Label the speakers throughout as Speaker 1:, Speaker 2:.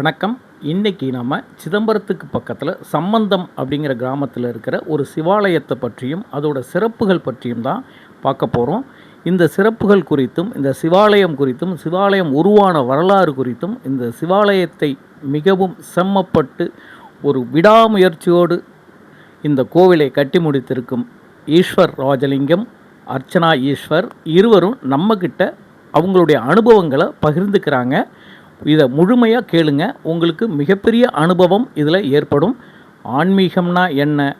Speaker 1: வணக்கம். இன்றைக்கி நம்ம சிதம்பரத்துக்கு பக்கத்தில் சம்பந்தம் அப்படிங்கிற கிராமத்தில் இருக்கிற ஒரு சிவாலயத்தை பற்றியும் அதோட சிறப்புகள் பற்றியும் தான் பார்க்க போகிறோம் இந்த சிறப்புகள் குறித்தும் இந்த சிவாலயம் குறித்தும் சிவாலயம் உருவான வரலாறு குறித்தும் இந்த சிவாலயத்தை மிகவும் செம்மப்பட்டு ஒரு விடாமுயற்சியோடு இந்த கோவிலை கட்டி முடித்திருக்கும் ஈஸ்வர் ராஜலிங்கம் அர்ச்சனா ஈஸ்வர் இருவரும் நம்மக்கிட்ட அவங்களுடைய அனுபவங்களை பகிர்ந்துக்கிறாங்க. இதை முழுமையாக கேளுங்க. உங்களுக்கு மிகப்பெரிய அனுபவம் இதில் ஏற்படும். ஆன்மீகம்னா என்ன?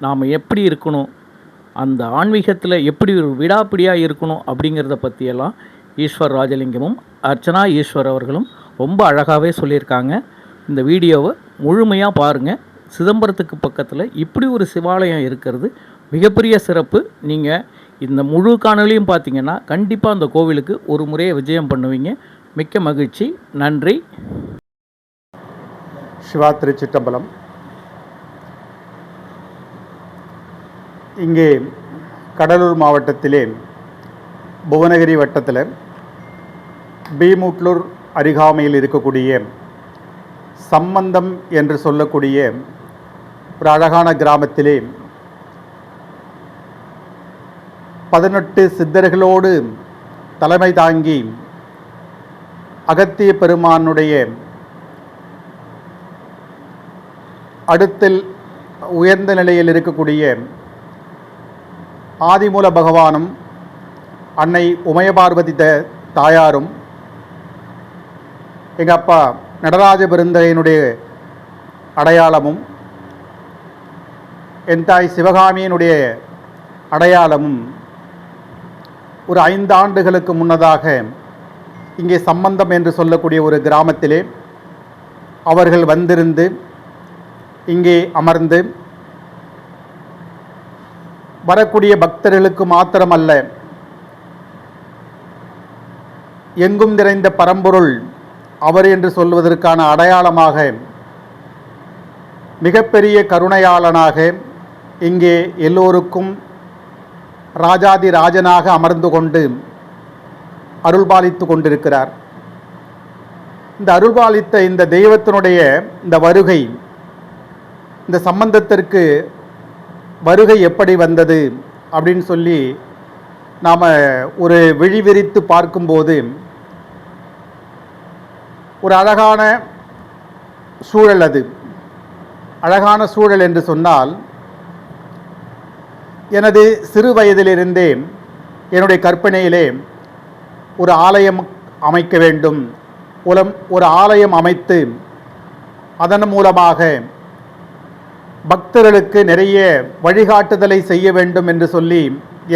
Speaker 1: நாம் எப்படி இருக்கணும்? அந்த ஆன்மீகத்தில் எப்படி ஒரு விடாப்பிடியாக இருக்கணும் அப்படிங்கிறத பற்றியெல்லாம் ஈஸ்வர் ராஜலிங்கமும் அர்ச்சனா ஈஸ்வர் அவர்களும் ரொம்ப அழகாகவே சொல்லியிருக்காங்க. இந்த வீடியோவை முழுமையாக பாருங்கள் சிதம்பரத்துக்கு பக்கத்தில் இப்படி ஒரு சிவாலயம் இருக்கிறது மிகப்பெரிய சிறப்பு. நீங்கள் இந்த முழு காணொலியும் பார்த்தீங்கன்னா கண்டிப்பாக அந்த கோவிலுக்கு ஒரு முறையை விஜயம் பண்ணுவீங்க. மிக்க மகிழ்ச்சி. நன்றி.
Speaker 2: சிவா திருச்சிட்டம்பலம். இங்கே கடலூர் மாவட்டத்திலே புவனகிரி வட்டத்தில் பீமுட்லூர் அருகாமையில் இருக்கக்கூடிய சம்பந்தம் என்று சொல்லக்கூடிய ஒரு அழகான கிராமத்திலே பதினெட்டு சித்தர்களோடு தலைமை தாங்கி அகத்திய பெருமானுடைய அடுத்தில் உயர்ந்த நிலையில் இருக்கக்கூடிய ஆதிமூல பகவானும் அன்னை உமயபார்வதி த தாயாரும் எங்கள் அப்பா நடராஜ பெருந்தையனுடைய அடையாளமும் என் தாய் சிவகாமியினுடைய அடையாளமும் ஒரு ஐந்து ஆண்டுகளுக்கு முன்னதாக இங்கே சம்பந்தம் என்று சொல்லக்கூடிய ஒரு கிராமத்திலே அவர்கள் வந்திருந்து இங்கே அமர்ந்து வரக்கூடிய பக்தர்களுக்கு மாத்திரமல்ல எங்கும் நிறைந்த பரம்பொருள் அவர் என்று சொல்வதற்கான அடையாளமாக மிகப்பெரிய கருணையாளனாக இங்கே எல்லோருக்கும் ராஜாதி ராஜனாக அமர்ந்து கொண்டு அருள்பாலித்து கொண்டிருக்கிறார் இந்த அருள்பாலித்த இந்த தெய்வத்தினுடைய இந்த வருகை இந்த சம்பந்தத்திற்கு வருகை எப்படி வந்தது அப்படின்னு சொல்லி நாம் ஒரு விழிவிரித்து பார்க்கும்போது ஒரு அழகான சூழல் அது. அழகான சூழல் என்று சொன்னால் எனது சிறு வயதிலிருந்தே என்னுடைய கற்பனையிலே ஒரு ஆலயம் அமைக்க வேண்டும். உலம் ஒரு ஆலயம் அமைத்து அதன் மூலமாக பக்தர்களுக்கு நிறைய வழிகாட்டுதலை செய்ய வேண்டும் என்று சொல்லி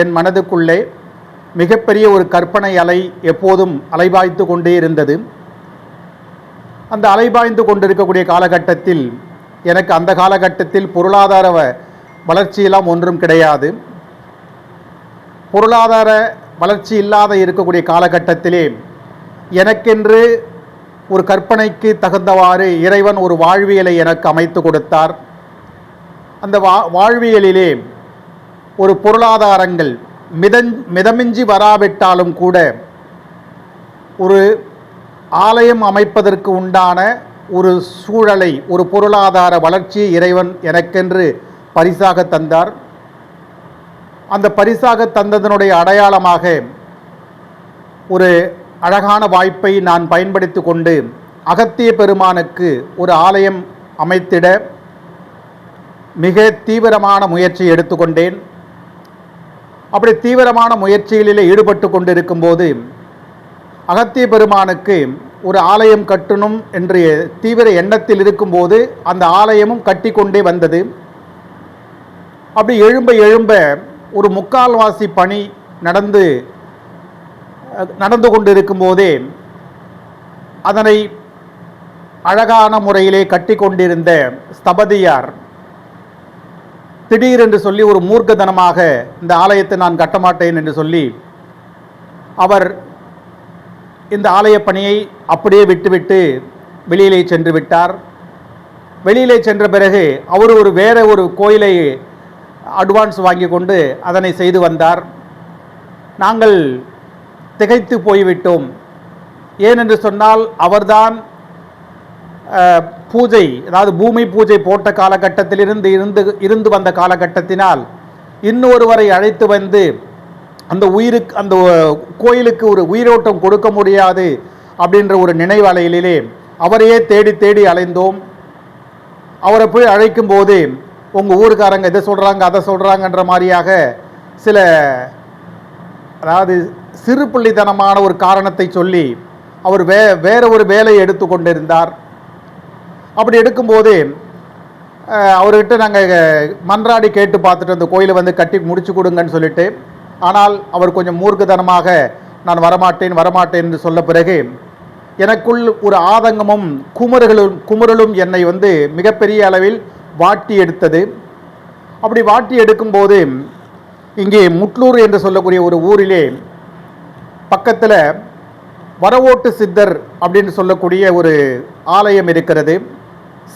Speaker 2: என் மனதுக்குள்ளே மிகப்பெரிய ஒரு கற்பனை அலை எப்போதும் அலைபாய்த்து கொண்டே இருந்தது. அந்த அலைபாய்ந்து கொண்டிருக்கக்கூடிய காலகட்டத்தில் எனக்கு அந்த காலகட்டத்தில் பொருளாதார வளர்ச்சியெல்லாம் ஒன்றும் கிடையாது. பொருளாதார வளர்ச்சி இல்லாத இருக்கக்கூடிய காலகட்டத்திலே எனக்கென்று ஒரு கற்பனைக்கு தகுந்தவாறு இறைவன் ஒரு வாழ்வியலை எனக்கு அமைத்து கொடுத்தார். அந்த வா வாழ்வியலிலே ஒரு பொருளாதாரங்கள் மிதஞ் மிதமிஞ்சி வராவிட்டாலும் கூட ஒரு ஆலயம் அமைப்பதற்கு உண்டான ஒரு சூழலை ஒரு பொருளாதார வளர்ச்சியை இறைவன் எனக்கென்று பரிசாக தந்தார். அந்த பரிசாக தந்ததனுடைய அடையாளமாக ஒரு அழகான வாய்ப்பை நான் பயன்படுத்தி கொண்டு அகத்திய பெருமானுக்கு ஒரு ஆலயம் அமைத்திட மிக தீவிரமான முயற்சி எடுத்துக்கொண்டேன் அப்படி தீவிரமான முயற்சிகளில் ஈடுபட்டு கொண்டிருக்கும்போது அகத்திய பெருமானுக்கு ஒரு ஆலயம் கட்டணும் என்று தீவிர எண்ணத்தில் இருக்கும்போது அந்த ஆலயமும் கட்டி கொண்டே வந்தது. அப்படி எழும்ப எழும்ப ஒரு முக்கால்வாசி பணி நடந்து நடந்து கொண்டிருக்கும் போதே அதனை அழகான முறையிலே கட்டி கொண்டிருந்த ஸ்தபதியார் திடீரென்று சொல்லி ஒரு மூர்க்கதனமாக இந்த ஆலயத்தை நான் கட்டமாட்டேன் என்று சொல்லி அவர் இந்த ஆலய பணியை அப்படியே விட்டுவிட்டு வெளியிலே சென்று விட்டார். வெளியிலே சென்ற பிறகு அவர் ஒரு வேற ஒரு கோயிலை அட்வான்ஸ் வாங்கி கொண்டு அதனை செய்து வந்தார். நாங்கள் திகைத்து போய்விட்டோம். ஏனென்று சொன்னால் அவர்தான் பூஜை அதாவது பூமி பூஜை போட்ட காலகட்டத்திலிருந்து இருந்து இருந்து வந்த காலகட்டத்தினால் இன்னொருவரை அழைத்து வந்து அந்த உயிருக்கு அந்த கோயிலுக்கு ஒரு உயிரோட்டம் கொடுக்க முடியாது அப்படின்ற ஒரு நினைவலையிலே அவரையே தேடி தேடி அலைந்தோம். அவரை போய் அழைக்கும் போது உங்கள் ஊருக்காரங்க இதை சொல்கிறாங்க அதை சொல்கிறாங்கன்ற மாதிரியாக சில அதாவது சிறு பிள்ளைத்தனமான ஒரு காரணத்தை சொல்லி அவர் வே வேற ஒரு வேலையை எடுத்து கொண்டிருந்தார். அப்படி எடுக்கும்போது அவர்கிட்ட நாங்கள் மன்றாடி கேட்டு பார்த்துட்டு அந்த கோயிலை வந்து கட்டி முடிச்சு கொடுங்கன்னு சொல்லிட்டு ஆனால் அவர் கொஞ்சம் மூர்க்கதனமாக நான் வரமாட்டேன் வரமாட்டேன் என்று சொல்ல பிறகு எனக்குள் ஒரு ஆதங்கமும் குமுறலும் குமுறலும் என்னை வந்து மிகப்பெரிய அளவில் வாட்டி எடுத்தது. அப்படி வாட்டி எடுக்கும்போது இங்கே முட்லூர் என்று சொல்லக்கூடிய ஒரு ஊரிலே பக்கத்தில் வரவோட்டு சித்தர் அப்படின்னு சொல்லக்கூடிய ஒரு ஆலயம் இருக்கிறது.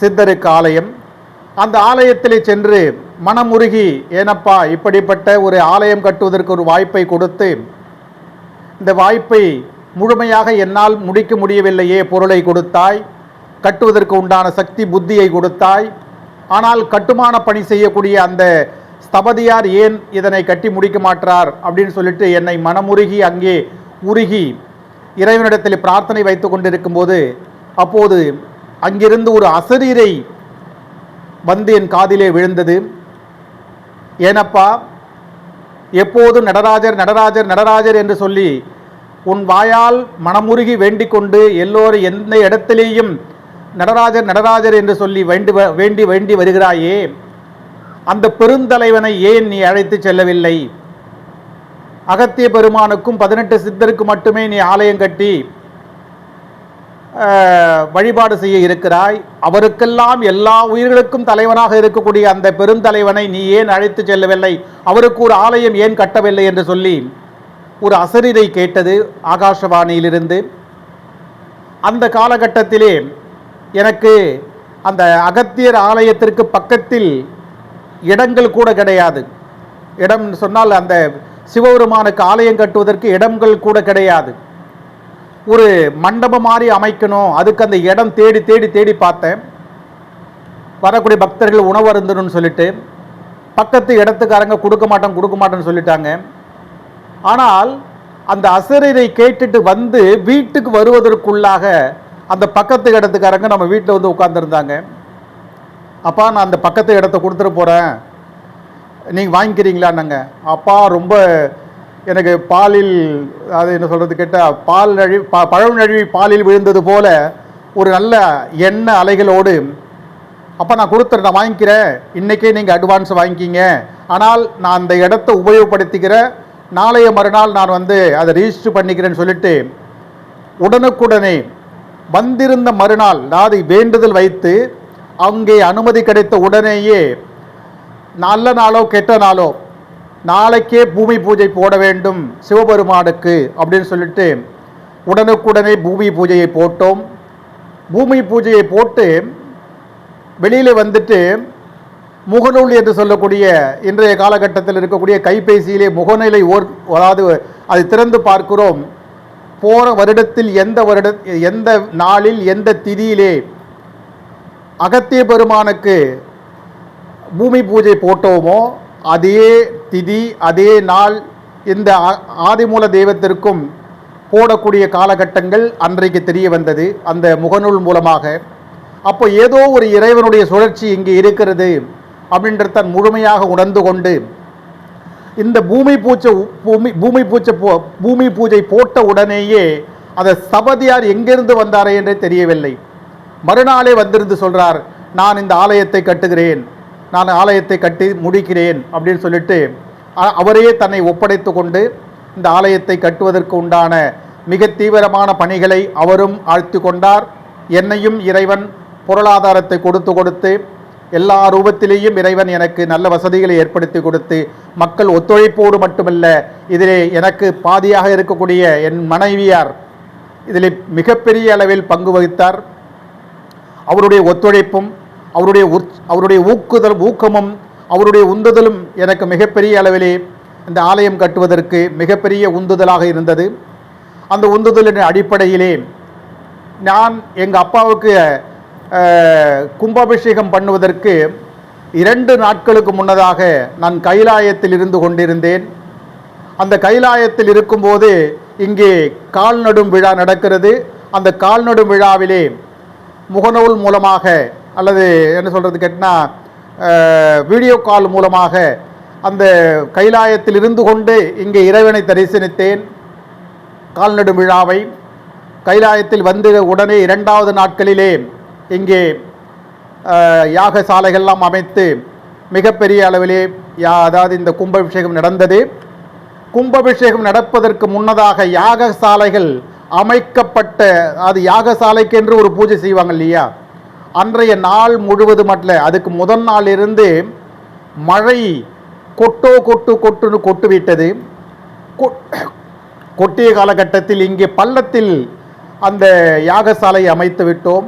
Speaker 2: சித்தருக்கு ஆலயம். அந்த ஆலயத்திலே சென்று மனமுருகி ஏனப்பா இப்படிப்பட்ட ஒரு ஆலயம் கட்டுவதற்கு ஒரு வாய்ப்பை கொடுத்து இந்த வாய்ப்பை முழுமையாக என்னால் முடிக்க முடியவில்லையே பொருளை கொடுத்தாய் கட்டுவதற்கு உண்டான சக்தி புத்தியை கொடுத்தாய் ஆனால் கட்டுமான பணி செய்யக்கூடிய அந்த ஸ்தபதியார் ஏன் இதனை கட்டி முடிக்க மாட்டார் அப்படின்னு சொல்லிட்டு என்னை மனமுருகி அங்கே உருகி இறைவனிடத்தில் பிரார்த்தனை வைத்து கொண்டிருக்கும்போது அப்போது அங்கிருந்து ஒரு அசரீரை வந்து என் காதிலே விழுந்தது. ஏனப்பா எப்போதும் நடராஜர் நடராஜர் நடராஜர் என்று சொல்லி உன் வாயால் மனமுருகி வேண்டிக் கொண்டு எல்லோரும் எந்த இடத்திலேயும் நடராஜர் நடராஜர் என்று சொல்லி வேண்டி வ- வேண்டி வேண்டி வருகிறாயே அந்த பெருந்தலைவனை ஏன் நீ அழைத்து செல்லவில்லை? அகத்திய பெருமானுக்கும் பதினெட்டு சித்தருக்கு மட்டுமே நீ ஆலயம் கட்டி அஹ், வழிபாடு செய்ய இருக்கிறாய். அவருக்கெல்லாம் எல்லா உயிர்களுக்கும் தலைவனாக இருக்கக்கூடிய அந்த பெருந்தலைவனை நீ ஏன் அழைத்து செல்லவில்லை? அவருக்கு ஒரு ஆலயம் ஏன் கட்டவில்லை என்று சொல்லி ஒரு அசரிதை கேட்டது ஆகாஷவாணியிலிருந்து. அந்த காலகட்டத்திலே எனக்கு அந்த அகத்தியர் ஆலயத்திற்கு பக்கத்தில் இடங்கள் கூட கிடையாது. இடம் சொன்னால் அந்த சிவபெருமானுக்கு ஆலயம் கட்டுவதற்கு இடங்கள் கூட கிடையாது. ஒரு மண்டபம் மாதிரி அமைக்கணும். அதுக்கு அந்த இடம் தேடி தேடி தேடி பார்த்தேன். வரக்கூடிய பக்தர்கள் உணவு அருந்தணும்னு சொல்லிட்டு பக்கத்து இடத்துக்காரங்க கொடுக்க மாட்டோம் கொடுக்க மாட்டோம்னு சொல்லிட்டாங்க. ஆனால் அந்த அசரீரை கேட்டுட்டு வந்து வீட்டுக்கு வருவதற்குள்ளாக அந்த பக்கத்து இடத்துக்காரங்க நம்ம வீட்டில் வந்து உட்காந்துருந்தாங்க அப்பா நான் அந்த பக்கத்து இடத்த கொடுத்துட்டு போகிறேன் நீங்கள் வாங்கிக்கிறீங்களான்னாங்க. அப்பா ரொம்ப எனக்கு பாலில் அது என்ன சொல்கிறது கேட்டால் பால் நழுவி ப பழம் நழுவி பாலில் விழுந்தது போல் ஒரு நல்ல எண்ணெய் அலைகளோடு அப்போ நான் கொடுத்துறேன் நான் வாங்கிக்கிறேன். இன்றைக்கே நீங்கள் அட்வான்ஸ் வாங்கிக்கிங்க. ஆனால் நான் அந்த இடத்த உபயோகப்படுத்திக்கிறேன் நாளைய மறுநாள் நான் வந்து அதை ரிஜிஸ்டர் பண்ணிக்கிறேன்னு சொல்லிட்டு உடனுக்குடனே வந்திருந்த மறுநாள் நாதி வேண்டுதல் வைத்து அங்கே அனுமதி கிடைத்த உடனேயே நல்ல நாளோ கெட்ட நாளோ நாளைக்கே பூமி பூஜை போட வேண்டும் சிவபெருமானுக்கு அப்படின்னு சொல்லிட்டு உடனுக்குடனே பூமி பூஜையை போட்டோம். பூமி பூஜையை போட்டு வெளியில் வந்துட்டு முகநூல் என்று சொல்லக்கூடிய இன்றைய காலகட்டத்தில் இருக்கக்கூடிய கைபேசியிலே முகநிலை ஓர் அதாவது அதை திறந்து பார்க்கிறோம். போன வருடத்தில் எந்த வருட எந்த நாளில் எந்த திதியிலே அகத்திய பெருமானுக்கு பூமி பூஜை போட்டோமோ அதே திதி அதே நாள் இந்த ஆ- ஆதிமூல தெய்வத்திற்கும் போடக்கூடிய காலகட்டங்கள் அன்றைக்கு தெரிய வந்தது அந்த முகநூல் மூலமாக. அப்போ ஏதோ ஒரு இறைவனுடைய சுழற்சி இங்கே இருக்கிறது அப்படின்றத தன் முழுமையாக உணர்ந்து கொண்டு இந்த பூமி பூச்சை பூமி பூமி பூச்சை போ பூமி பூஜை போட்ட உடனேயே அந்த சபதியார் எங்கிருந்து வந்தாரே என்றே தெரியவில்லை. மறுநாளே வந்திருந்து சொல்கிறார் நான் இந்த ஆலயத்தை கட்டுகிறேன். நான் ஆலயத்தை கட்டி முடிக்கிறேன். அப்படின்னு சொல்லிட்டு அவரையே தன்னை ஒப்படைத்து கொண்டு இந்த ஆலயத்தை கட்டுவதற்கு உண்டான மிக தீவிரமான பணிகளை அவரும் ஆழ்த்தி கொண்டார். என்னையும் இறைவன் பொருளாதாரத்தை கொடுத்து கொடுத்து எல்லா ரூபத்திலேயும் இறைவன் எனக்கு நல்ல வசதிகளை ஏற்படுத்தி கொடுத்து மக்கள் ஒத்துழைப்போடு மட்டுமல்ல இதிலே எனக்கு பாதியாக இருக்கக்கூடிய என் மனைவியார் இதில் மிகப்பெரிய அளவில் பங்கு வகித்தார். அவருடைய ஒத்துழைப்பும் அவருடைய உற் அவருடைய ஊக்குதல் ஊக்கமும் அவருடைய உந்துதலும் எனக்கு மிகப்பெரிய அளவிலே இந்த ஆலயம் கட்டுவதற்கு மிகப்பெரிய உந்துதலாக இருந்தது. அந்த உந்துதலின் அடிப்படையிலே நான் எங்கள் அப்பாவுக்கு கும்பாபிஷேகம் பண்ணுவதற்கு இரண்டு நாட்களுக்கு முன்னதாக நான் கைலாயத்தில் இருந்து கொண்டிருந்தேன். அந்த கைலாயத்தில் இருக்கும்போது இங்கே கால்நடும் விழா நடக்கிறது. அந்த கால்நடும் விழாவிலே முகநூல் மூலமாக அல்லது என்ன சொல்கிறது கேட்டினா வீடியோ கால் மூலமாக அந்த கைலாயத்தில் இருந்து கொண்டு இங்கே இறைவனை தரிசனித்தேன். கால்நடும் விழாவை. கைலாயத்தில் வந்து உடனே இரண்டாவது நாட்களிலே இங்கே யாகசாலைகள்லாம் அமைத்து மிகப்பெரிய அளவிலே யா அதாவது இந்த கும்பாபிஷேகம் நடந்தது. கும்பாபிஷேகம் நடப்பதற்கு முன்னதாக யாகசாலைகள் அமைக்கப்பட்ட அது யாகசாலைக்கென்று ஒரு பூஜை செய்வாங்க இல்லையா? அன்றைய நாள் முழுவதும் அல்ல அதுக்கு முதல் நாள் இருந்து மழை கொட்டோ கொட்டு கொட்டுன்னு கொட்டு விட்டது கொட்டிய காலகட்டத்தில் இங்கே பள்ளத்தில் அந்த யாகசாலை அமைத்து விட்டோம்.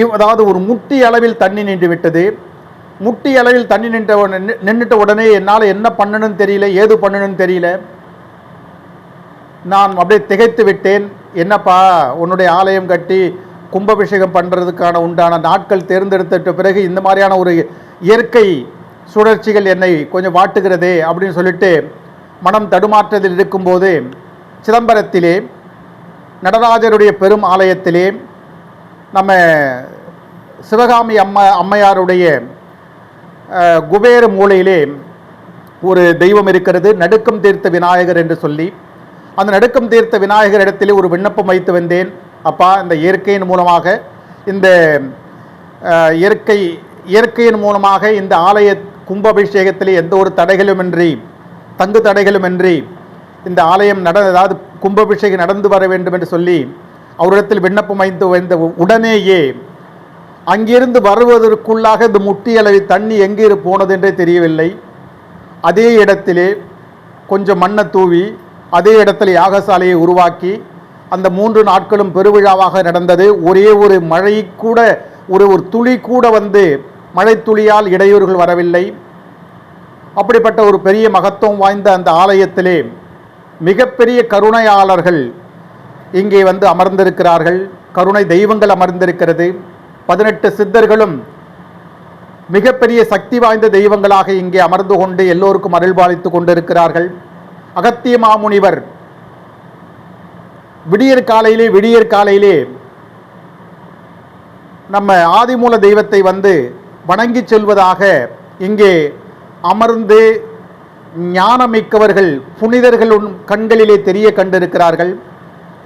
Speaker 2: இவ் அதாவது ஒரு முட்டி அளவில் தண்ணி நின்று விட்டது. முட்டி அளவில் தண்ணி நின்ற நின்றுட்ட உடனே என்னால் என்ன பண்ணணும்னு தெரியல ஏது பண்ணணும்னு தெரியல. நான் அப்படியே திகைத்து விட்டேன். என்னப்பா உன்னுடைய ஆலயம் கட்டி கும்பாபிஷேகம் பண்ணுறதுக்கான உண்டான நாட்கள் தேர்ந்தெடுத்த பிறகு இந்த மாதிரியான ஒரு இயற்கை சுழற்சிகள் என்னை கொஞ்சம் வாட்டுகிறதே அப்படின்னு சொல்லிட்டு மனம் தடுமாற்றத்தில் இருக்கும்போது சிதம்பரத்திலே நடராஜருடைய பெரும் ஆலயத்திலே சிவகாமி அம்மா அம்மையாருடைய குபேர மூலையிலே ஒரு தெய்வம் இருக்கிறது. நடுக்கம் தீர்த்த விநாயகர் என்று சொல்லி அந்த நடுக்கம் தீர்த்த விநாயகர் இடத்திலே ஒரு விண்ணப்பம் வைத்து வந்தேன். அப்பா இந்த இயற்கையின் மூலமாக இந்த இயற்கை இயற்கையின் மூலமாக இந்த ஆலய கும்பாபிஷேகத்தில் எந்த ஒரு தடைகளுமின்றி தங்கு தடைகளுமின்றி இந்த ஆலயம் நட அதாவது கும்பாபிஷேகம் நடந்து வர வேண்டும் என்று சொல்லி அவரிடத்தில் விண்ணப்பம் வைத்து வந்த உடனேயே அங்கிருந்து வருவதற்குள்ளாக இந்த முட்டி அளவு தண்ணி எங்கே போனதென்றே தெரியவில்லை. அதே இடத்திலே கொஞ்சம் மண்ணை தூவி அதே இடத்துல யாகசாலையை உருவாக்கி அந்த மூன்று நாட்களும் பெருவிழாவாக நடந்தது. ஒரே ஒரு மழை கூட ஒரு ஒரு துளி கூட வந்து மழை துளியால் இடையூறுகள் வரவில்லை. அப்படிப்பட்ட ஒரு பெரிய மகத்துவம் வாய்ந்த அந்த ஆலயத்திலே மிகப்பெரிய கருணையாளர்கள் இங்கே வந்து அமர்ந்திருக்கிறார்கள். கருணை தெய்வங்கள் அமர்ந்திருக்கிறது. பதினெட்டு சித்தர்களும் மிகப்பெரிய சக்தி வாய்ந்த தெய்வங்களாக இங்கே அமர்ந்து கொண்டு எல்லோருக்கும் அருள்பாலித்து கொண்டிருக்கிறார்கள். அகத்திய மாமுனிவர் விடியற் காலையிலே விடியற் காலையிலே நம்ம ஆதிமூல தெய்வத்தை வந்து வணங்கி செல்வதாக இங்கே அமர்ந்து ஞானமிக்கவர்கள் புனிதர்களும் கண்களிலே தெரிய கண்டிருக்கிறார்கள்.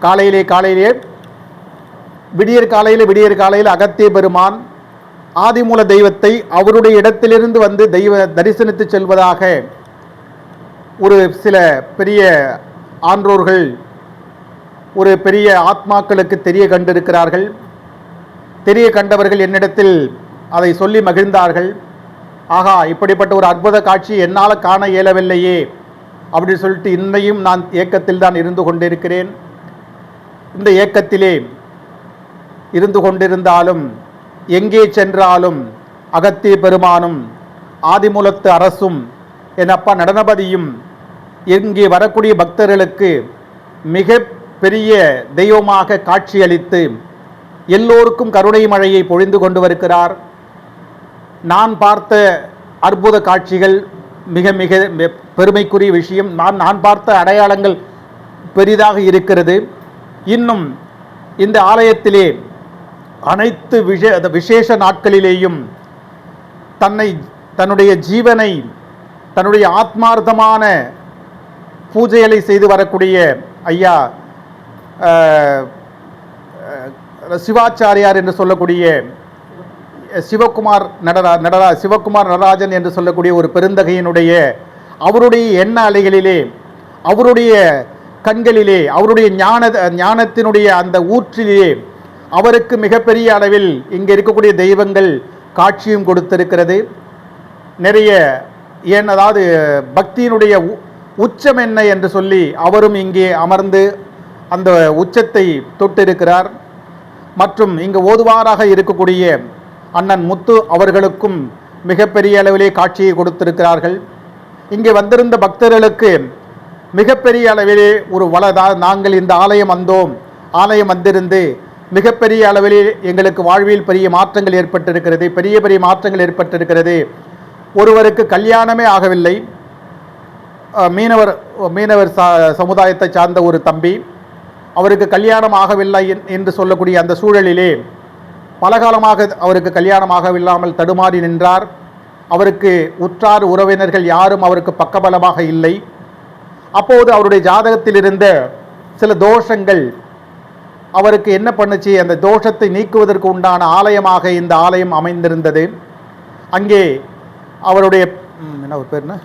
Speaker 2: காலையிலே காலையிலே விடியற் காலையில் விடியற் காலையில் அகத்திய பெருமான் ஆதிமூல தெய்வத்தை அவருடைய இடத்திலிருந்து வந்து தெய்வ தரிசனித்து செல்வதாக ஒரு சில பெரிய ஆன்றோர்கள் ஒரு பெரிய ஆத்மாக்களுக்கு தெரிய கண்டிருக்கிறார்கள். தெரிய கண்டவர்கள் என்னிடத்தில் அதை சொல்லி மகிழ்ந்தார்கள். ஆகா இப்படிப்பட்ட ஒரு அற்புத காட்சி என்னால் காண இயலவில்லையே அப்படின்னு சொல்லிட்டு இன்னையும் நான் இயக்கத்தில் தான் இருந்து கொண்டிருக்கிறேன். இந்த ஏக்கத்திலே இருந்து கொண்டிருந்தாலும் எங்கே சென்றாலும் அகத்திய பெருமானும் ஆதிமூலத்து அரசும் என் அப்பா நடனபதியும் இங்கே வரக்கூடிய பக்தர்களுக்கு மிக பெரிய தெய்வமாக காட்சியளித்து எல்லோருக்கும் கருணை மழையை பொழிந்து கொண்டு வருகிறார். நான் பார்த்த அற்புத காட்சிகள் மிக மிக பெ- பெருமைக்குரிய விஷயம். நான் நான் பார்த்த அடையாளங்கள் பெரிதாக இருக்கிறது. இன்னும் இந்த ஆலயத்திலே அனைத்து விஷ அந்த விசேஷ நாட்களிலேயும் தன்னை தன்னுடைய ஜீவனை தன்னுடைய ஆத்மார்த்தமான பூஜைகளை செய்து வரக்கூடிய ஐயா சிவாச்சாரியார் என்று சொல்லக்கூடிய சிவகுமார் நடரா நடரா சிவகுமார் நடராஜன் என்று சொல்லக்கூடிய ஒரு பெருந்தகையினுடைய அவருடைய எண்ண அலைகளிலே அவருடைய கண்களிலே அவருடைய ஞான ஞானத்தினுடைய அந்த ஊற்றிலே அவருக்கு மிகப்பெரிய அளவில் இங்கே இருக்கக்கூடிய தெய்வங்கள் காட்சியும் கொடுத்திருக்கிறது. நிறைய ஏன் அதாவது பக்தியினுடைய உ- உச்சம் என்ன என்று சொல்லி அவரும் இங்கே அமர்ந்து அந்த உச்சத்தை தொட்டிருக்கிறார். மற்றும் இங்கு ஓதுவாராக இருக்கக்கூடிய அண்ணன் முத்து அவர்களுக்கும் மிகப்பெரிய அளவிலே காட்சியை கொடுத்திருக்கிறார்கள். இங்கே வந்திருந்த பக்தர்களுக்கு மிகப்பெரிய அளவிலே ஒரு வளதா நாங்கள் இந்த ஆலயம் வந்தோம். ஆலயம் வந்திருந்து மிகப்பெரிய அளவில் எங்களுக்கு வாழ்வில் பெரிய மாற்றங்கள் ஏற்பட்டிருக்கிறது பெரிய பெரிய மாற்றங்கள் ஏற்பட்டிருக்கிறது. ஒருவருக்கு கல்யாணமே ஆகவில்லை. மீனவர் மீனவர் ச சமுதாயத்தை சார்ந்த ஒரு தம்பி. அவருக்கு கல்யாணம் ஆகவில்லை என்று சொல்லக்கூடிய அந்த சூழலிலே பலகாலமாக அவருக்கு கல்யாணம் ஆகவில்லாமல் தடுமாறி நின்றார். அவருக்கு உற்றார் உறவினர்கள் யாரும் அவருக்கு பக்கபலமாக இல்லை. அப்போது அவருடைய ஜாதகத்தில் இருந்த சில தோஷங்கள் அவருக்கு என்ன பண்ணுச்சு? அந்த தோஷத்தை நீக்குவதற்கு உண்டான ஆலயமாக இந்த ஆலயம் அமைந்திருந்தது. அங்கே அவருடைய என்ன ஒரு பேர் என்ன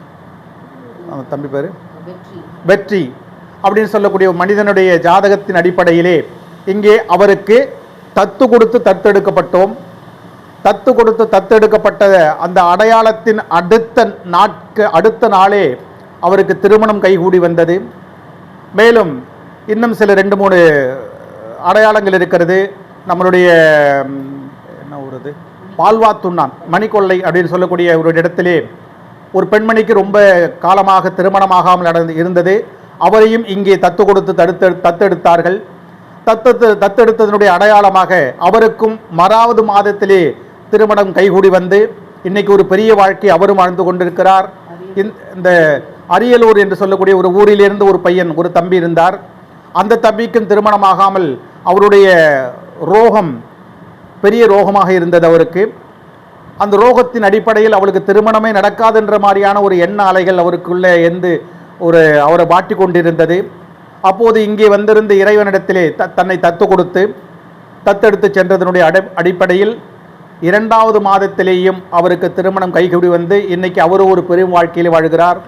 Speaker 2: தம்பி பேர்?
Speaker 3: வெற்றி.
Speaker 2: வெற்றி. அப்படின்னு சொல்லக்கூடிய ஒரு மனிதனுடைய ஜாதகத்தின் அடிப்படையிலே இங்கே அவருக்கு தத்து கொடுத்து தத்தெடுக்கப்பட்டோம். தத்து கொடுத்து தத்தெடுக்கப்பட்ட அந்த அடையாளத்தின் அடுத்த நாட்க அடுத்த நாளே அவருக்கு திருமணம் கைகூடி வந்தது. மேலும் இன்னும் சில ரெண்டு மூணு அடையாளங்கள் இருக்கிறது. நம்மளுடைய என்ன ஒரு இது பால்வா துண்ணான் மணிக்கொள்ளை அப்படின்னு சொல்லக்கூடிய ஒரு இடத்திலே ஒரு பெண்மணிக்கு ரொம்ப காலமாக திருமணமாகாமல் நடந்து இருந்தது. அவரையும் இங்கே தத்து கொடுத்து தடுத்து தத்தெடுத்தார்கள். தத்தெடுத்து தத்தெடுத்ததனுடைய அடையாளமாக அவருக்கும் மறாவது மாதத்திலே திருமணம் கைகூடி வந்து இன்னைக்கு ஒரு பெரிய வாழ்க்கை அவரும் வாழ்ந்து கொண்டிருக்கிறார். இந்த அரியலூர் என்று சொல்லக்கூடிய ஒரு ஊரிலிருந்து ஒரு பையன் ஒரு தம்பி இருந்தார். அந்த தம்பிக்கும் திருமணமாகாமல் அவருடைய ரோகம் பெரிய ரோகமாக இருந்தது அவருக்கு. அந்த ரோகத்தின் அடிப்படையில் அவளுக்கு திருமணமே நடக்காதுன்ற மாதிரியான ஒரு எண்ண அலைகள் அவருக்குள்ளே இருந்து ஒரு அவரை வாட்டி கொண்டிருந்தது. அப்போது இங்கே வந்திருந்த இறைவனிடத்திலே த தன்னை தத்து கொடுத்து தத்தெடுத்து சென்றதனுடைய அடி அடிப்படையில் இரண்டாவது மாதத்திலேயும் அவருக்கு திருமணம் கைகூடி வந்து இன்றைக்கி அவரும் ஒரு பெரும் வாழ்க்கையில் வாழ்கிறார்.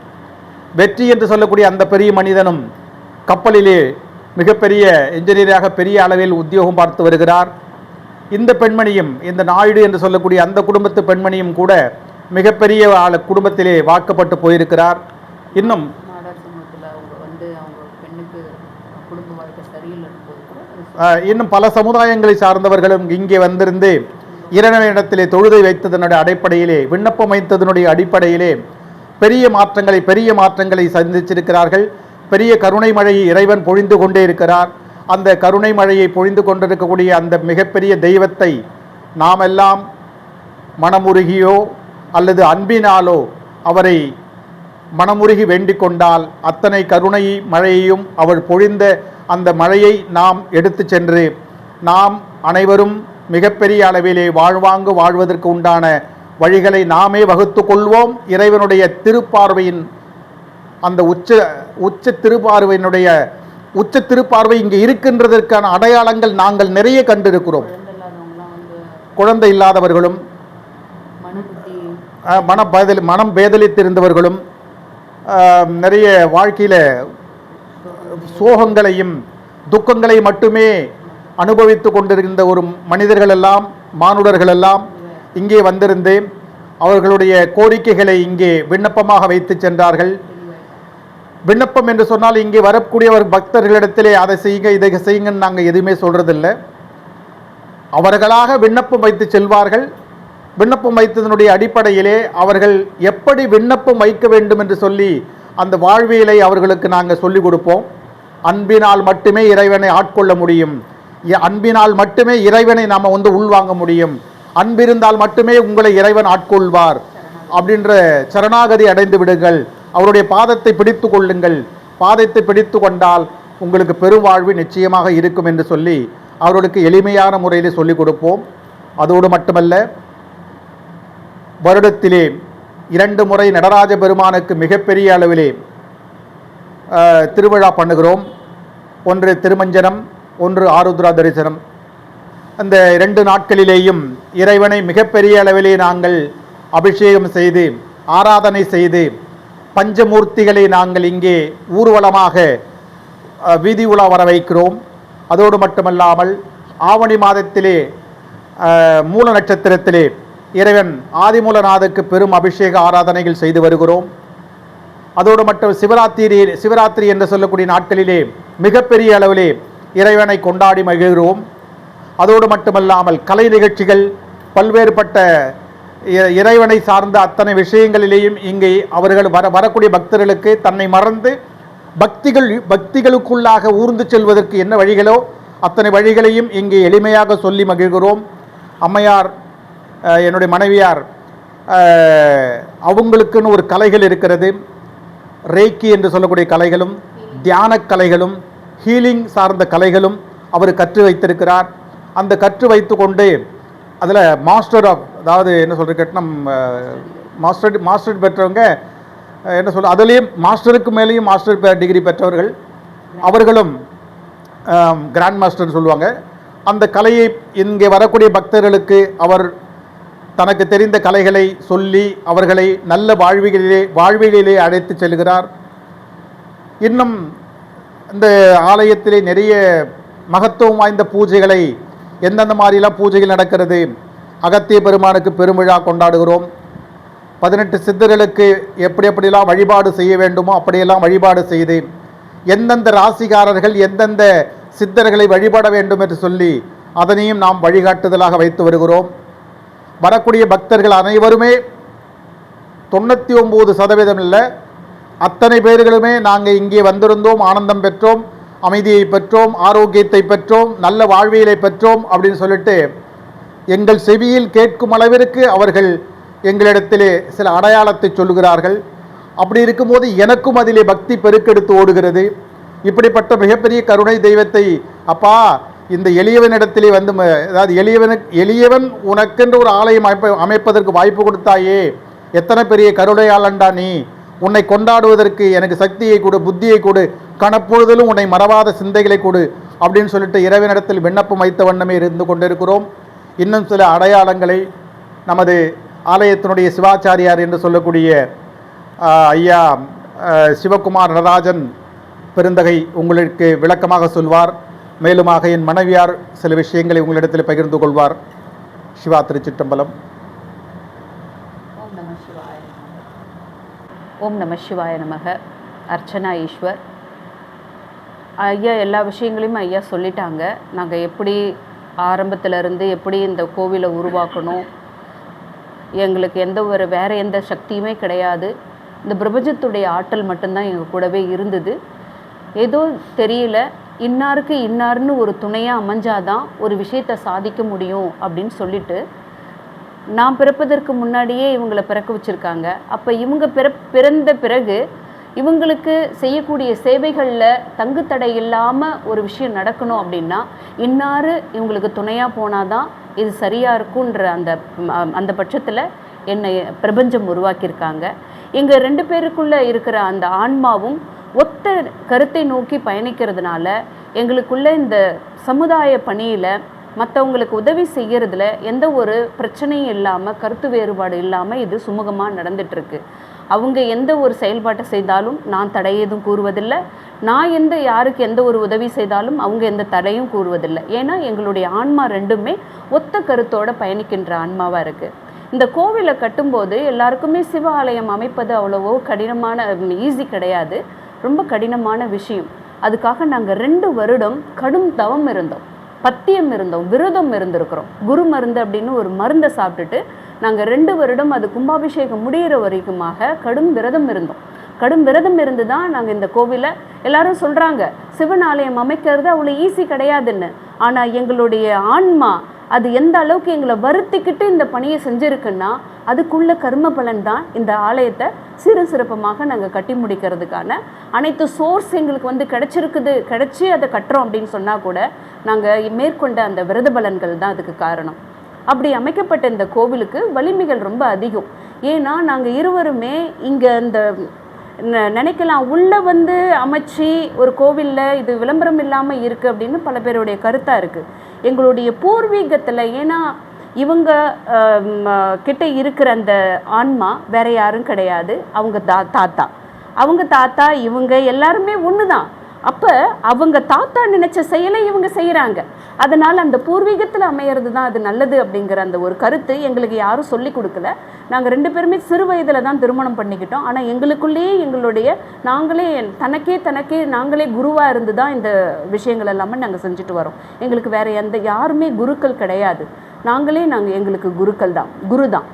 Speaker 2: வெற்றி என்று சொல்லக்கூடிய அந்த பெரிய மனிதனும் கப்பலிலே மிகப்பெரிய என்ஜினியராக பெரிய அளவில் உத்தியோகம் பார்த்து வருகிறார். இந்த பெண்மணியும் இந்த நாயுடு என்று சொல்லக்கூடிய அந்த குடும்பத்து பெண்மணியும் கூட மிகப்பெரிய ஆள குடும்பத்திலே வாக்கப்பட்டு போயிருக்கிறார். இன்னும் இன்னும் பல சமுதாயங்களை சார்ந்தவர்களும் இங்கே வந்திருந்து இறைவனிடத்திலே தொழுதை வைத்ததனுடைய அடிப்படையிலே விண்ணப்பம் வைத்ததனுடைய அடிப்படையிலே பெரிய மாற்றங்களை பெரிய மாற்றங்களை சந்திச்சிருக்கிறார்கள். பெரிய கருணை மழையை இறைவன் பொழிந்து கொண்டே இருக்கிறார். அந்த கருணை மழையை பொழிந்து கொண்டிருக்கக்கூடிய அந்த மிகப்பெரிய தெய்வத்தை நாமெல்லாம் மனமுருகியோ அல்லது அன்பினாலோ அவரை மனமுருகி வேண்டிக் கொண்டால் அத்தனை கருணை மழையையும் அவள் பொழிந்த அந்த மழையை நாம் எடுத்து சென்று நாம் அனைவரும் மிகப்பெரிய அளவிலே வாழ்வாங்கு வாழ்வதற்கு உண்டான வழிகளை நாமே வகுத்து கொள்வோம் இறைவனுடைய திருப்பார்வையின் அந்த உச்ச உச்ச திருப்பார்வையினுடைய உச்ச திருப்பார்வை இங்கே இருக்கின்றதற்கான அடையாளங்கள் நாங்கள் நிறைய கண்டிருக்கிறோம்.
Speaker 3: குழந்தை
Speaker 2: இல்லாதவர்களும்
Speaker 3: மனபுத்தி
Speaker 2: மன பேதலி மனம் பேதலித்திருந்தவர்களும் நிறைய வாழ்க்கையில் சோகங்களையும் துக்கங்களை மட்டுமே அனுபவித்து கொண்டிருந்த ஒரு மனிதர்களெல்லாம் மானுடர்களெல்லாம் மானுடர்கள் எல்லாம் இங்கே வந்திருந்து அவர்களுடைய கோரிக்கைகளை இங்கே விண்ணப்பமாக வைத்து சென்றார்கள். விண்ணப்பம் என்று சொன்னால் இங்கே வரக்கூடியவர் பக்தர்களிடத்திலே அதை செய்யுங்க இதை செய்யுங்கன்னு நாங்கள் எதுவுமே சொல்கிறதில்லை அவர்களாக விண்ணப்பம் வைத்து செல்வார்கள். விண்ணப்பம் வைத்ததனுடைய அடிப்படையிலே அவர்கள் எப்படி விண்ணப்பம் வைக்க வேண்டும் என்று சொல்லி அந்த வாழ்வியலை அவர்களுக்கு நாங்கள் சொல்லிக் கொடுப்போம். அன்பினால் மட்டுமே இறைவனை ஆட்கொள்ள முடியும். அன்பினால் மட்டுமே இறைவனை நாம் வந்து உள்வாங்க முடியும். அன்பிருந்தால் மட்டுமே உங்களை இறைவன் ஆட்கொள்வார். அப்படின்ற சரணாகதி அடைந்து விடுங்கள். அவருடைய பாதத்தை பிடித்து கொள்ளுங்கள். பாதத்தை பிடித்து கொண்டால் உங்களுக்கு பெருவாழ்வு நிச்சயமாக இருக்கும் என்று சொல்லி அவர்களுக்கு எளிமையான முறையில் சொல்லிக் கொடுப்போம். அதோடு மட்டுமல்ல வருடத்திலே இரண்டு முறை நடராஜ பெருமானுக்கு மிகப்பெரிய அளவிலே திருவிழா பண்ணுகிறோம். ஒன்று திருமஞ்சனம் ஒன்று ஆருத்ரா தரிசனம். அந்த இரண்டு நாட்களிலேயும் இறைவனை மிகப்பெரிய அளவிலே நாங்கள் அபிஷேகம் செய்து ஆராதனை செய்து பஞ்சமூர்த்திகளை நாங்கள் இங்கே ஊர்வலமாக வீதி உலா வர வைக்கிறோம். அதோடு மட்டுமல்லாமல் ஆவணி மாதத்திலே மூல நட்சத்திரத்திலே இறைவன் ஆதிமூலநாதருக்கு பெரும் அபிஷேக ஆராதனைகள் செய்து வருகிறோம். அதோடு மட்டும் சிவராத்திரி சிவராத்திரி என்று சொல்லக்கூடிய நாட்களிலே மிகப்பெரிய அளவிலே இறைவனை கொண்டாடி மகிழ்கிறோம். அதோடு மட்டுமல்லாமல் கலை நிகழ்ச்சிகள் பல்வேறுபட்ட இ- இறைவனை சார்ந்த அத்தனை விஷயங்களிலேயும் இங்கே அவர்கள் வர வரக்கூடிய பக்தர்களுக்கு தன்னை மறந்து பக்திகள் பக்திகளுக்குள்ளாக ஊர்ந்து செல்வதற்கு என்ன வழிகளோ அத்தனை வழிகளையும் இங்கே எளிமையாக சொல்லி மகிழ்கிறோம். அம்மையார் என்னுடைய மனைவியார் அவங்களுக்குன்னு ஒரு கலைகள் இருக்கிறது. ரேக்கி என்று சொல்லக்கூடிய கலைகளும் தியானக் கலைகளும் ஹீலிங் சார்ந்த கலைகளும் அவர் கற்று வைத்திருக்கிறார். அந்த கற்று வைத்து கொண்டே அதில் மாஸ்டர் ஆஃப் அதாவது என்ன சொல்கிறது கட்டணம் மாஸ்டர் மாஸ்டர் பெற்றவங்க என்ன சொல்ற அதுலேயும் மாஸ்டருக்கு மேலேயும் மாஸ்டர் டிகிரி பெற்றவர்கள் அவர்களும் கிராண்ட் மாஸ்டர்னு சொல்லுவாங்க. அந்த கலையை இங்கே வரக்கூடிய பக்தர்களுக்கு அவர் தனக்கு தெரிந்த கலைகளை சொல்லி அவர்களை நல்ல வாழ்விகளிலே வாழ்விகளிலே அழைத்து செல்கிறார். இன்னும் இந்த ஆலயத்திலே நிறைய மகத்துவம் வாய்ந்த பூஜைகளை எந்தெந்த மாதிரிலாம் பூஜைகள் நடக்கிறது அகத்திய பெருமானுக்கு பெருவிழா கொண்டாடுகிறோம் பதினெட்டு சித்தர்களுக்கு எப்படி எப்படிலாம் வழிபாடு செய்ய வேண்டுமோ அப்படியெல்லாம் வழிபாடு செய்து எந்தெந்த ராசிகாரர்கள் எந்தெந்த சித்தர்களை வழிபட வேண்டும் என்று சொல்லி அதனையும் நாம் வழிகாட்டுதலாக வைத்து வருகிறோம். வரக்கூடிய பக்தர்கள் அனைவருமே தொண்ணூற்றி ஒம்பது சதவீதம் இல்லை அத்தனை பேர்களுமே நாங்கள் இங்கே வந்திருந்தோம் ஆனந்தம் பெற்றோம். அமைதியை பெற்றோம் ஆரோக்கியத்தை பெற்றோம் நல்ல வாழ்வியலை பெற்றோம் அப்படின்னு சொல்லிட்டு எங்கள் செவியில் கேட்கும் அளவிற்கு அவர்கள் எங்களிடத்திலே சில அடையாளத்தை சொல்லுகிறார்கள். அப்படி இருக்கும்போது எனக்கும் அதிலே பக்தி பெருக்கெடுத்து ஓடுகிறது. இப்படிப்பட்ட மிகப்பெரிய கருணை தெய்வத்தை அப்பா இந்த எளியவனிடத்திலே வந்து அதாவது எளியவனுக்கு எளியவன் உனக்கென்று ஒரு ஆலயம் அமைப்ப அமைப்பதற்கு வாய்ப்பு கொடுத்தாயே. எத்தனை பெரிய கருணையாளண்டா நீ. உன்னை கொண்டாடுவதற்கு எனக்கு சக்தியை கொடு புத்தியை கொடு. கணப்பொழுதலும் உன்னை மறவாத சிந்தைகளை கொடு அப்படின்னு சொல்லிட்டு இரவினிடத்தில் விண்ணப்பம் வைத்த வண்ணமே இருந்து கொண்டிருக்கிறோம். இன்னும் சில அடையாளங்களை நமது ஆலயத்தினுடைய சிவாச்சாரியார் என்று சொல்லக்கூடிய ஐயா சிவகுமார் நடராஜன் பெருந்தகை உங்களுக்கு விளக்கமாக சொல்வார். மேலுமாக என் மனைவியார் சில விஷயங்களை உங்களிடத்தில் பகிர்ந்து கொள்வார். சிவா திருச்சிற்றம்பலம்
Speaker 3: ஓம் நம சிவாய ஓம் நம சிவாய நமக. அர்ச்சனா ஈஸ்வர். ஐயா எல்லா விஷயங்களையும் ஐயா சொல்லிட்டாங்க. நாங்கள் எப்படி ஆரம்பத்துல இருந்து எப்படி இந்த கோவிலை உருவாக்கணும்? எங்களுக்கு எந்த ஒரு வேறு எந்த சக்தியுமே கிடையாது. இந்த பிரபஞ்சத்துடைய ஆற்றல் மட்டும்தான் எங்கள் கூடவே இருந்தது. ஏதோ தெரியல. இன்னாருக்கு இன்னார்னு ஒரு துணையாக அமைஞ்சாதான் ஒரு விஷயத்தை சாதிக்க முடியும் அப்படின்னு சொல்லிட்டு நான் பிறப்பதற்கு முன்னாடியே இவங்களை பிறக்க வச்சுருக்காங்க. அப்போ இவங்க பிற பிறந்த பிறகு இவங்களுக்கு செய்யக்கூடிய சேவைகளில் தங்குத்தடை இல்லாமல் ஒரு விஷயம் நடக்கணும் அப்படின்னா இன்னாரு இவங்களுக்கு துணையாக போனாதான் இது சரியாக இருக்குன்ற அந்த அந்த பட்சத்தில் என்னை பிரபஞ்சம் உருவாக்கியிருக்காங்க. எங்கள் ரெண்டு பேருக்குள்ளே இருக்கிற அந்த ஆன்மாவும் ஒத்த கருத்தை நோக்கி பயணிக்கிறதுனால எங்களுக்குள்ள இந்த சமுதாய பணியில் மற்றவங்களுக்கு உதவி செய்கிறதுல எந்த ஒரு பிரச்சனையும் இல்லாமல் கருத்து வேறுபாடு இல்லாமல் இது சுமூகமாக நடந்துகிட்ருக்கு அவங்க எந்த ஒரு செயல்பாட்டை செய்தாலும் நான் தடை எதுவும் கூறுவதில்லை. நான் எந்த யாருக்கு எந்த ஒரு உதவி செய்தாலும் அவங்க எந்த தடையும் கூறுவதில்லை. ஏன்னா எங்களுடைய ஆன்மா ரெண்டுமே ஒத்த கருத்தோடு பயணிக்கின்ற ஆன்மாவாக இருக்குது இந்த கோவிலை கட்டும்போது எல்லாருக்குமே சிவ ஆலயம் அமைப்பது அவ்வளவோ கடினமான ஈஸி கிடையாது. ரொம்ப கடினமான விஷயம். அதுக்காக நாங்கள் ரெண்டு வருடம் கடும் தவம் இருந்தோம். பத்தியம் இருந்தோம் விரதம் இருந்திருக்கிறோம். குரு மருந்து அப்படின்னு ஒரு மருந்தை சாப்பிட்டுட்டு நாங்கள் ரெண்டு வருடம் அது கும்பாபிஷேகம் முடிகிற வரைக்குமாக கடும் விரதம் இருந்தோம். கடும் விரதம் இருந்து தான் நாங்கள் இந்த கோவிலை எல்லாரும் சொல்கிறாங்க சிவன் ஆலயம் அமைக்கிறது அவ்வளோ ஈஸி கிடையாதுன்னு. ஆனால் எங்களுடைய ஆன்மா அது எந்த அளவுக்கு எங்களை வருத்திக்கிட்டு இந்த பணியை செஞ்சுருக்குன்னா அதுக்குள்ள கர்ம பலன் தான் இந்த ஆலயத்தை சிறு சிறப்பமாக நாங்கள் கட்டி முடிக்கிறதுக்கான அனைத்து சோர்ஸ் எங்களுக்கு வந்து கிடைச்சிருக்குது கிடைச்சி அதை கட்டுறோம் அப்படின்னு சொன்னால் கூட நாங்கள் மேற்கொண்ட அந்த விரத பலன்கள் தான் அதுக்கு காரணம். அப்படி அமைக்கப்பட்ட இந்த கோவிலுக்கு வலிமைகள் ரொம்ப அதிகம். ஏன்னா நாங்கள் இருவருமே இங்கே இந்த நினைக்கலாம். உள்ளே வந்து அமைச்சு ஒரு கோவிலில் இது விளம்பரம் இல்லாமல் இருக்குது அப்படின்னு பல பேருடைய கருத்தாக இருக்குது எங்களுடைய பூர்வீகத்தில் ஏன்னா இவங்க கிட்ட இருக்கிற அந்த ஆன்மா வேற யாரும் கிடையாது. அவங்க தா தாத்தா. அவங்க தாத்தா இவங்க எல்லாருமே ஒன்று தான் அப்போ அவங்க தாத்தா நினைச்ச செயலை இவங்க செய்கிறாங்க அதனால் அந்த பூர்வீகத்தில் அமையிறது தான் அது நல்லது அப்படிங்கிற அந்த ஒரு கருத்து எங்களுக்கு யாரும் சொல்லி கொடுக்கல. நாங்கள் ரெண்டு பேருமே சிறு வயதில் தான் திருமணம் பண்ணிக்கிட்டோம். ஆனால் எங்களுக்குள்ளேயே எங்களுடைய நாங்களே தனக்கே தனக்கே நாங்களே குருவாக இருந்து தான் இந்த விஷயங்கள் எல்லாமே நாங்கள் செஞ்சுட்டு வரோம். எங்களுக்கு வேறு எந்த யாருமே குருக்கள் கிடையாது. நாங்களே நாங்கள் எங்களுக்கு குருக்கள் தான் குரு தான்.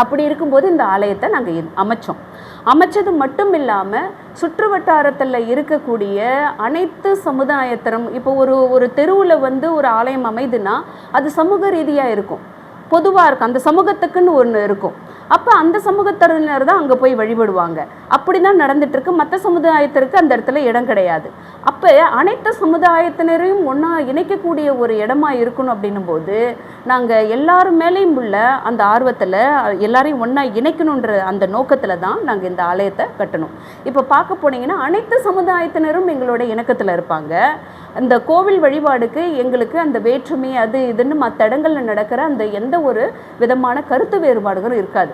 Speaker 3: அப்படி இருக்கும்போது இந்த ஆலயத்தை நாங்கள் அமைச்சோம். அமைச்சது மட்டும் இல்லாமல் சுற்று வட்டாரத்தில் இருக்கக்கூடிய அனைத்து சமுதாயத்திலும் இப்போ ஒரு ஒரு தெருவில் வந்து ஒரு ஆலயம் அமைதுன்னா அது சமூக ரீதியாக இருக்கும். பொதுவாக இருக்கும். அந்த சமூகத்துக்குன்னு ஒன்று இருக்கும். அப்போ அந்த சமூகத்தினர் தான் அங்கே போய் வழிபடுவாங்க. அப்படி தான் நடந்துட்டுருக்கு. மற்ற சமுதாயத்திற்கு அந்த இடத்துல இடம் கிடையாது. அப்போ அனைத்து சமுதாயத்தினரையும் ஒன்றா இணைக்கக்கூடிய ஒரு இடமா இருக்கணும் அப்படின்னும் போது நாங்கள் எல்லாரு மேலேயும் உள்ள அந்த ஆர்வத்தில் எல்லாரையும் ஒன்றா இணைக்கணுன்ற அந்த நோக்கத்தில் தான் நாங்கள் இந்த ஆலயத்தை கட்டணும். இப்போ பார்க்க போனீங்கன்னா அனைத்து சமுதாயத்தினரும் எங்களோட இணக்கத்தில் இருப்பாங்க. அந்த கோவில் வழிபாடுக்கு எங்களுக்கு அந்த வேற்றுமை அது இதுன்னு மற்ற இடங்களில் நடக்கிற அந்த எந்த ஒரு விதமான கருத்து வேறுபாடுகளும் இருக்காது.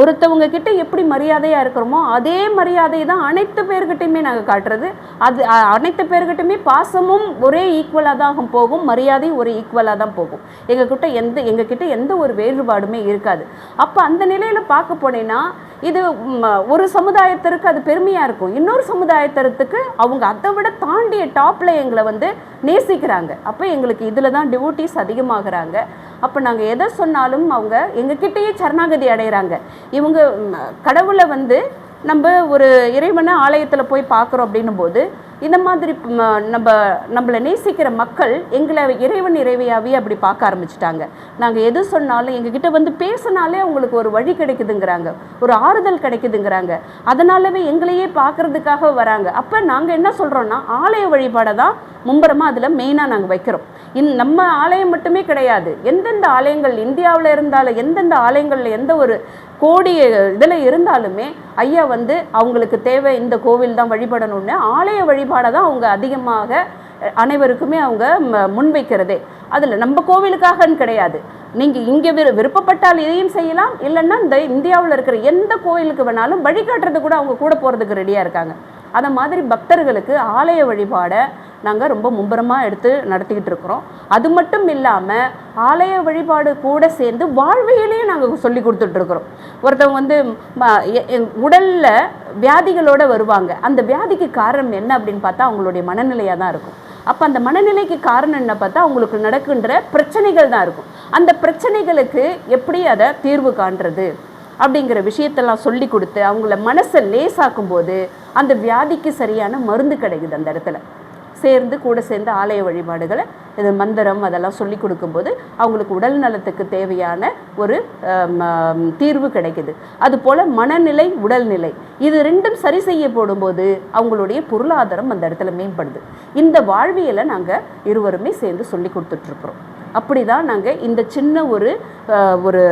Speaker 3: ஒருத்தவங்க கிட்ட எப்படி மரியாதையாக இருக்கிறோமோ அதே மரியாதை தான் அனைத்து பேர்கிட்டையுமே நாங்கள் காட்டுறது. அது அனைத்து பேர்கிட்டையுமே பாசமும் ஒரே ஈக்குவலாக தான் போகும் மரியாதையும் ஒரு ஈக்குவலாக தான் போகும். எங்ககிட்ட எந்த எங்ககிட்ட எந்த ஒரு வேறுபாடுமே இருக்காது. அப்போ அந்த நிலையில் பார்க்க போனேன்னா இது ஒரு சமுதாயத்திற்கு அது பெருமையாக இருக்கும். இன்னொரு சமுதாயத்திற்கு அவங்க அதை விட தாண்டிய டாப்பில் எங்களை வந்து நேசிக்கிறாங்க. அப்போ எங்களுக்கு இதில் தான் டிவோட்டிஸ் அதிகமாகிறாங்க. அப்போ நாங்கள் எதை சொன்னாலும் அவங்க எங்ககிட்டயே சரணாகதி அடைகிறாங்க இவங்க கடவுளை வந்து நம்ம ஒரு இறைவனை ஆலயத்தில் போய் பார்க்குறோம் அப்படின்னும் போது இந்த மாதிரி நம்ம நம்மளை நேசிக்கிற மக்கள் எங்களை இறைவன் இறைவையாகவே அப்படி பார்க்க ஆரம்பிச்சிட்டாங்க. நாங்கள் எது சொன்னாலும் எங்ககிட்ட வந்து பேசினாலே அவங்களுக்கு ஒரு வழி கிடைக்குதுங்கிறாங்க. ஒரு ஆறுதல் கிடைக்குதுங்கிறாங்க. அதனாலவே எங்களையே பார்க்கறதுக்காக வராங்க. அப்போ நாங்கள் என்ன சொல்கிறோன்னா ஆலய வழிபாடை தான் மும்பரமாக அதில் மெயினாக நாங்கள் வைக்கிறோம். இந் நம்ம ஆலயம் மட்டுமே கிடையாது. எந்தெந்த ஆலயங்கள் இந்தியாவில் இருந்தாலும் எந்தெந்த ஆலயங்களில் எந்த ஒரு கோடி இதில் இருந்தாலுமே ஐயா வந்து அவங்களுக்கு தேவை இந்த கோவில் தான் வழிபடணும்னு ஆலய வழிபாடை தான் அவங்க அதிகமாக அனைவருக்குமே அவங்க ம- முன்வைக்கிறதே. அதில் நம்ம கோவிலுக்காகன்னு கிடையாது. நீங்கள் இங்கே விரு விருப்பப்பட்டால் இதையும் செய்யலாம். இல்லைன்னா இந்த இந்தியாவில் இருக்கிற எந்த கோயிலுக்கு வேணாலும் வழிகாட்டுறது கூட அவங்க கூட போகிறதுக்கு ரெடியாக இருக்காங்க. அதை மாதிரி பக்தர்களுக்கு ஆலய வழிபாடை நாங்கள் ரொம்ப மும்பரமாக எடுத்து நடத்திக்கிட்டு இருக்கிறோம். அது மட்டும் இல்லாமல் ஆலய வழிபாடு கூட சேர்ந்து வாழ்வியலையும் நாங்கள் சொல்லி கொடுத்துட்ருக்குறோம் ஒருத்தவங்க வந்து உடலில் வியாதிகளோடு வருவாங்க. அந்த வியாதிக்கு காரணம் என்ன அப்படின்னு பார்த்தா அவங்களுடைய மனநிலையாக தான் இருக்கும். அப்போ அந்த மனநிலைக்கு காரணம் என்ன பார்த்தா அவங்களுக்கு நடக்கின்ற பிரச்சனைகள் தான் இருக்கும். அந்த பிரச்சனைகளுக்கு எப்படி அதை தீர்வு காண்றது? அப்படிங்கிற விஷயத்தெல்லாம் சொல்லி கொடுத்து அவங்கள மனசை லேசாக்கும் போது அந்த வியாதிக்கு சரியான மருந்து கிடைக்குது அந்த இடத்துல. சேர்ந்து கூட சேர்ந்து ஆலய வழிபாடுகளை இது மந்திரம் அதெல்லாம் சொல்லி கொடுக்கும்போது அவங்களுக்கு உடல் நலத்துக்கு தேவையான ஒரு தீர்வு கிடைக்குது. அதுபோல் மனநிலை உடல்நிலை இது ரெண்டும் சரி செய்ய போடும்போது அவங்களுடைய பொருளாதாரம் அந்த இடத்துல மேம்படுது. இந்த வாழ்வியலை நாங்கள் இருவருமே சேர்ந்து சொல்லி கொடுத்துட்ருக்குறோம் அப்படி தான் நாங்கள் இந்த சின்ன ஒரு ஒரு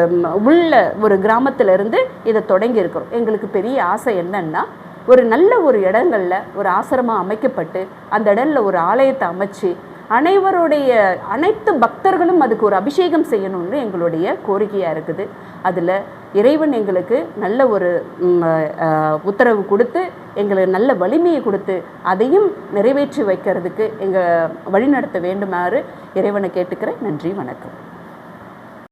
Speaker 3: உள்ள ஒரு கிராமத்திலேருந்து இதை தொடங்கியிருக்கிறோம். எங்களுக்கு பெரிய ஆசை என்னன்னா ஒரு நல்ல ஒரு இடங்கள்ல ஒரு ஆசிரமம் அமைக்கப்பட்டு அந்த இடத்துல ஒரு ஆலயத்தை அமைச்சு அனைவருடைய அனைத்து பக்தர்களும் அதுக்கு ஒரு அபிஷேகம் செய்யணும்னு எங்களுடைய கோரிக்கையாக இருக்குது. அதில் இறைவன் எங்களுக்கு நல்ல ஒரு உத்தரவு கொடுத்து எங்களுக்கு நல்ல வலிமையை கொடுத்து அதையும் நிறைவேற்றி வைக்கிறதுக்கு எங்கள் வழிநடத்த வேண்டுமாறு இறைவனை கேட்டுக்கிறேன். நன்றி வணக்கம்.